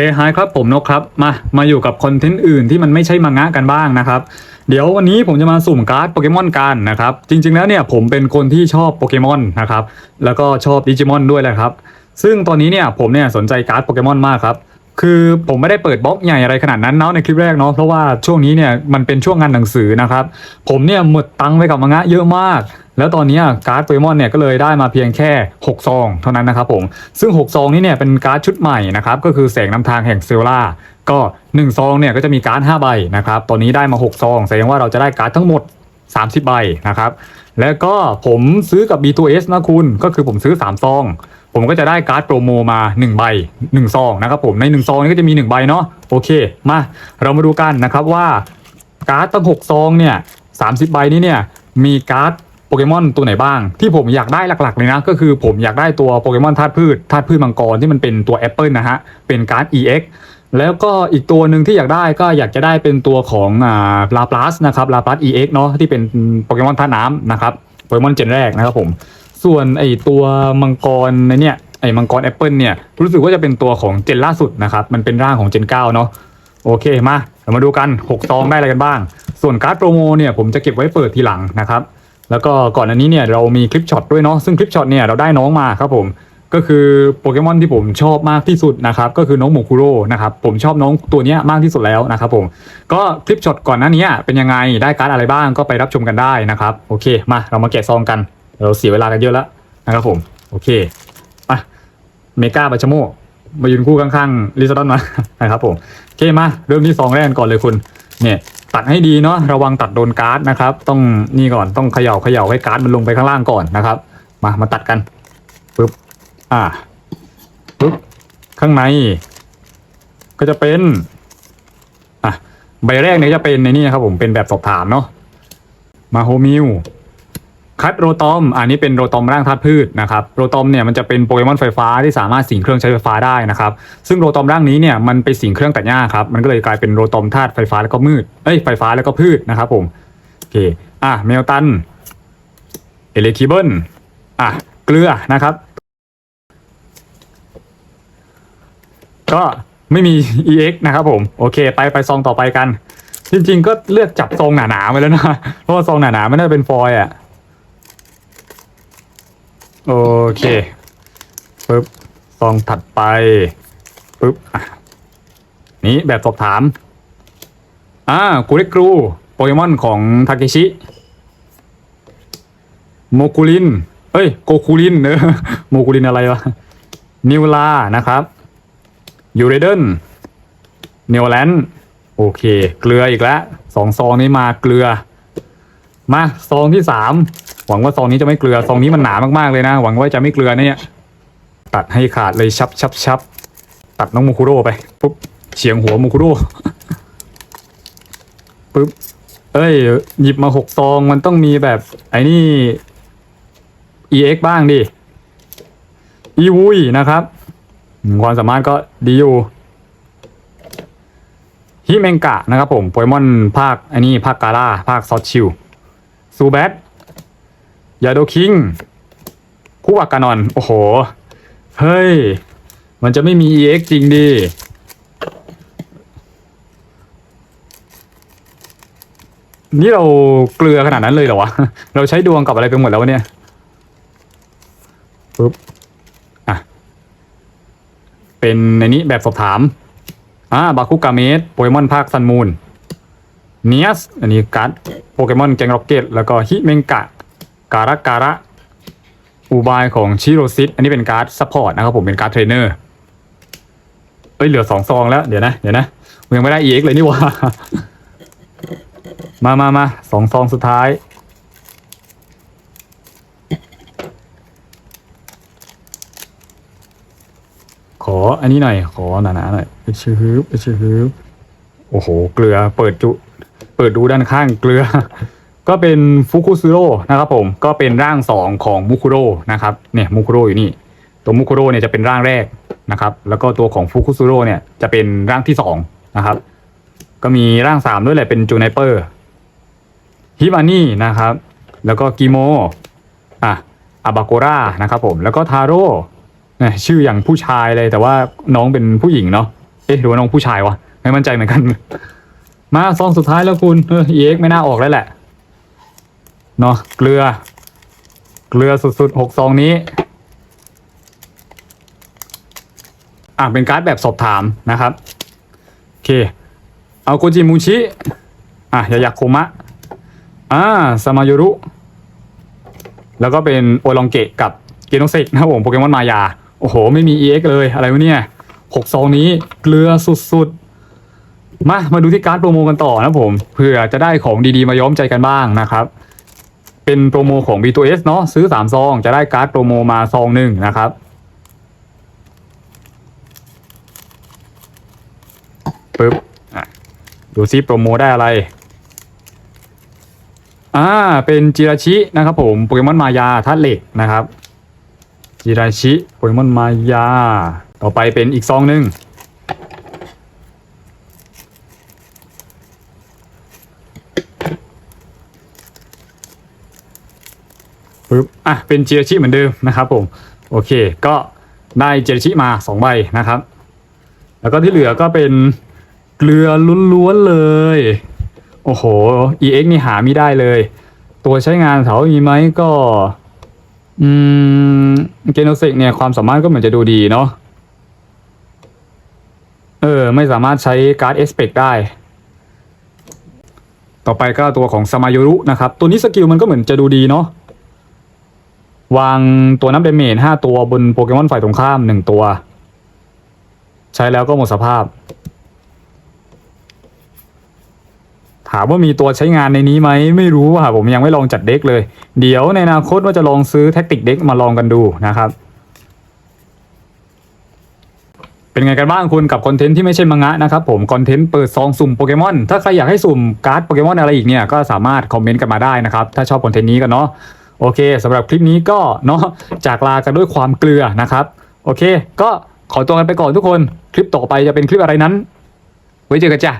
เซฮายครับผมนกครับ มามาอยู่กับคอนเทนต์อื่นที่มันไม่ใช่มังงะกันบ้างนะครับ เดี๋ยววันนี้ผมจะมาสุ่มการ์ดโปเกมอนกันนะครับ จริง ๆ แล้วเนี่ยผมเป็นคนที่ชอบโปเกมอนนะครับ แล้วก็ชอบดิจิมอนด้วยแหละครับ ซึ่งตอนนี้เนี่ยผมเนี่ยสนใจการ์ดโปเกมอนมากครับ คือผมไม่ได้เปิดบล็อกใหญ่อะไรขนาดนั้นเนาะในคลิปแรกเนาะเพราะว่าช่วงนี้เนี่ยมันเป็นช่วงงานหนังสือนะครับ ผมเนี่ยหมดตังค์ไปกับมังงะเยอะมาก แล้วตอนนี้การ์ดโปเกมอนเนี่ยก็เลยได้มาเพียงแค่ 6 ซองเท่านั้นนะครับผม ซึ่ง 6 ซองนี้เนี่ยเป็นการ์ดชุดใหม่นะครับก็คือแสงนำทางแห่งเซลล่าก็ 1 ซองเนี่ยก็จะมีการ์ด5ใบนะครับตอนนี้ได้มา 6 ซอง แสดงว่าเราจะได้การ์ดทั้งหมด 30 ใบนะครับแล้วก็ผมซื้อกับ B2S นะคุณก็คือผมซื้อ 3 ซอง ผมก็จะได้การ์ดโปรโมมา 1 ใบ 1 ซองนะครับผมใน 1 ซองนี้ก็จะมี 1 ใบเนาะโอเคมาเรามาดูกันนะครับว่าการ์ดตั้ง 6 ซองเนี่ย30 ใบนี้เนี่ยมีการ์ด โปเกมอนตัวไหนบ้าง ที่ผมอยากได้หลัก ๆ เลยนะ ก็คือผมอยากได้ตัวโปเกมอนธาตุพืชธาตุพืชมังกรที่มันเป็นตัวแอปเปิลนะฮะ เป็นการ์ด EX แล้วก็อีกตัวหนึ่งที่อยากได้ก็อยากจะได้เป็นตัวของอ่าลาปลัสนะครับลาปลัส EX เนาะที่เป็นโปเกมอนธาตุน้ำนะครับโปเกมอนเจนแรกนะครับผมส่วนไอตัวมังกรในเนี่ยไอมังกรแอปเปิลเนี่ยรู้สึกว่าจะเป็นตัวของเจนล่าสุดนะครับมันเป็นร่างของเจนเก้าเนาะโอเคมาเรามาดูกัน 6 ซองได้อะไรกันบ้าง ส่วนการ์ดโปรโมเนี่ยผมจะเก็บไว้เปิดทีหลังนะครับ แล้วก็ก่อนอันนี้เนี่ยเรามีคลิปช็อตด้วยเนาะซึ่งคลิปช็อตเนี่ยเราได้น้องมาครับผมก็คือโปเกมอนที่ผมชอบมากที่สุดนะครับก็คือน้องโมคุโร่นะครับผมชอบน้องตัวนี้มากที่สุดแล้วนะครับผมก็คลิปช็อตก่อนหน้านี้เป็นยังไงได้การ์ดอะไรบ้างก็ไปรับชมกันได้นะครับโอเคมาเรามาแกะซองกัน เราเสียเวลากันเยอะแล้วนะครับผมโอเคมาเมกาบัชโมมายืนคู่ข้างๆลิซาดอนมานะครับผมโอเคมาเริ่มที่ซองแรกก่อนเลยคุณเนี่ย ตัดให้ดีเนาะระวังตัดโดนการ์ดนะครับ ต้องนี่ก่อนต้องเขย่าเขย่าให้การ์ดมันลงไปข้างล่างก่อนนะครับ มามาตัดกันปึ๊บอ่าปึ๊บข้างใน ก็จะเป็นอะใบแรกเนี่ยจะเป็นในนี่นะครับผมเป็นแบบสอบถามเนาะมาโฮมิว คัดโรตอม อันนี้เป็นโรตอมร่างธาตุพืชนะครับ โรตอมเนี่ยมันจะเป็นโปเกมอนไฟฟ้าที่สามารถสิงเครื่องใช้ไฟฟ้าได้นะครับ ซึ่งโรตอมร่างนี้เนี่ยมันไปสิงเครื่องตัดหญ้าครับ มันก็เลยกลายเป็นโรตอมธาตุไฟฟ้าแล้วก็มืด เอ้ยไฟฟ้าแล้วก็พืชนะครับผมโอเค อะเมลตัน เอเลคิเบิลอะเกลือนะครับ ก็ไม่มี EX นะครับผม โอเค ไปไปซองต่อไปกัน จริง ๆ ก็เลือกจับซองหนาๆไปแล้วนะ เพราะว่าซองหนาๆไม่ได้เป็นฟอยล์อะ โอเคปึ๊บซองถัดไปปึ๊บนี้แบบสอบถาม อ่ากูเรกรูโปเกมอนของทาเคชิโมกุลิน เอ้ยโกคูลินเนอะโมกุลินอะไรวะ นิวลา นะครับ ยูเรเดนเนวแลนด์โอเค เกลืออีกแล้วสองซองนี้มาเกลือ มา ซองที่สาม หวังว่าซองนี้จะไม่เกลือซองนี้มันหนามากๆเลยนะ หวังว่าจะไม่เกลือเนี่ย ตัดให้ขาดเลยชับชับชับตัดน้องมูคุโร่ไปปุ๊บเฉียงหัวมูคุโร่ปุ๊บเอ้ย หยิบมาหกซองมันต้องมีแบบ ไอ้นี่ EX บ้างดิอีวุยนะครับความสามารถก็ดีอยู่ฮิเมงกะนะครับผมโปเกมอนภาคอ้นี่ภาคกาล่าภาคซอชิลซูแบท ยาโดคิงคู่วากานอน โอ้โห เฮ้ย มันจะไม่มี EX จริงดิ นี่เราเกลือขนาดนั้นเลยเหรอวะ เราใช้ดวงกับอะไรไปหมดแล้วเนี่ยปึ๊บอะ เป็นในนี้แบบสอบถาม อ่า บาคุกาเมสโปเกมอนภาคซันมูนเนียส อันนี้การ์ดโปเกมอนแกงร็อกเก็ต แล้วก็ฮิเมงกะ การะการะอุบายของชิโรซิตอันนี้เป็นการ์ดซัพพอร์ตนะครับผมเป็นการ์ดเทรนเนอร์เอ้ยเหลือสองซองแล้วเดี๋ยวนะเดี๋ยวนะยังไม่ได้ EX เลยนี่ว่ามามามาสองซองสุดท้าย ขออันนี้หน่อย ขอหนาๆหน่อยไปชื่อไปชื่อโอ้โห เกลือเปิดจุ เปิดดูด้านข้างเกลือ ก็เป็นฟุคุซุโร่นะครับผมก็เป็นร่างสองของมุคุโร่นะครับเนี่ยมุคุโร่อยู่นี่ ตัวมุคุโร่เนี่ยจะเป็นร่างแรกนะครับ แล้วก็ตัวของฟุคุซุโร่เนี่ยจะเป็นร่างที่สองนะครับ ก็มีร่างสามด้วยแหละเป็นจูไนเปอร์ฮิบานี่นะครับ แล้วก็กิโมอะอาบาโกรานะครับผมแล้วก็ทาโร่ชื่ออย่างผู้ชายเลยแต่ว่าน้องเป็นผู้หญิงเนาะเอ๊ะหรือว่าน้องผู้ชายวะไม่มั่นใจเหมือนกัน มาซองสุดท้ายแล้วคุณเออ EX ไม่น่าออกแล้วแหละ เนาะเกลือ เกลือสุดๆหกซองนี้ อะเป็นการ์ดแบบสอบถามนะครับ โอเค เอาโกจิมูชิ อะยายาโคมะ อ่าสมายุรุ แล้วก็เป็นโอลองเกะกับเกโนเซกนะครับผมโปเกมอนมายา โอ้โห ไม่มี EX เลยอะไรวะเนี่ยหกซองนี้เกลือสุดๆ มา มาดูที่การ์ดโปรโมกันต่อนะผมเผื่อจะได้ของดีๆมาย้อมใจกันบ้างนะครับ เป็นโปรโมของ B2S เนาะซื้อ 3 ซอง จะได้การ์ดโปรโมมาซองหนึ่งนะครับ ปึ๊บดูซิโปรโมได้อะไร อ่า เป็นจิราชินะครับผมโปเกมอนมายาธาตุเหล็กนะครับจิราชิโปเกมอนมายา ต่อไปเป็นอีกซองหนึ่ง อะเป็นจิรชิเหมือนเดิมนะครับผมโอเค ก็ได้จิรชิมาสองใบนะครับ แล้วก็ที่เหลือก็เป็นเกลือล้วนๆเลย โอ้โห EX นี่หาไม่ได้เลย ตัวใช้งานเขามีไหมก็อืมเกโนเซกเนี่ยความสามารถก็เหมือนจะดูดีเนาะเออ ไม่สามารถใช้การ์ดเอสเปกได้ ต่อไปก็ตัวของสมายุรุนะครับ ตัวนี้สกิลมันก็เหมือนจะดูดีเนาะ วางตัวน้ำเดเมจห้าตัวบนโปเกมอนฝ่ายตรงข้ามหนึ่งตัว ใช้แล้วก็หมดสภาพ ถามว่ามีตัวใช้งานในนี้ไหมไม่รู้ว่าผมยังไม่ลองจัดเด็กเลย เดี๋ยวในอนาคตว่าจะลองซื้อแท็กติกเด็กมาลองกันดูนะครับเป็นไงกันบ้างคุณกับคอนเทนต์ที่ไม่ใช่มังงะนะครับผมคอนเทนต์เปิดซองสุ่มโปเกมอนถ้าใครอยากให้สุ่มการ์ดโปเกมอนอะไรอีกเนี่ยก็สามารถคอมเมนต์กันมาได้นะครับถ้าชอบคอนเทนต์นี้กันเนาะ โอเคสำหรับคลิปนี้ก็เนาะจากลากันด้วยความเกลือนะครับ โอเค ก็ขอตัวกันไปก่อนทุกคน คลิปต่อไปจะเป็นคลิปอะไรนั้น ไว้เจอกันจ้ะ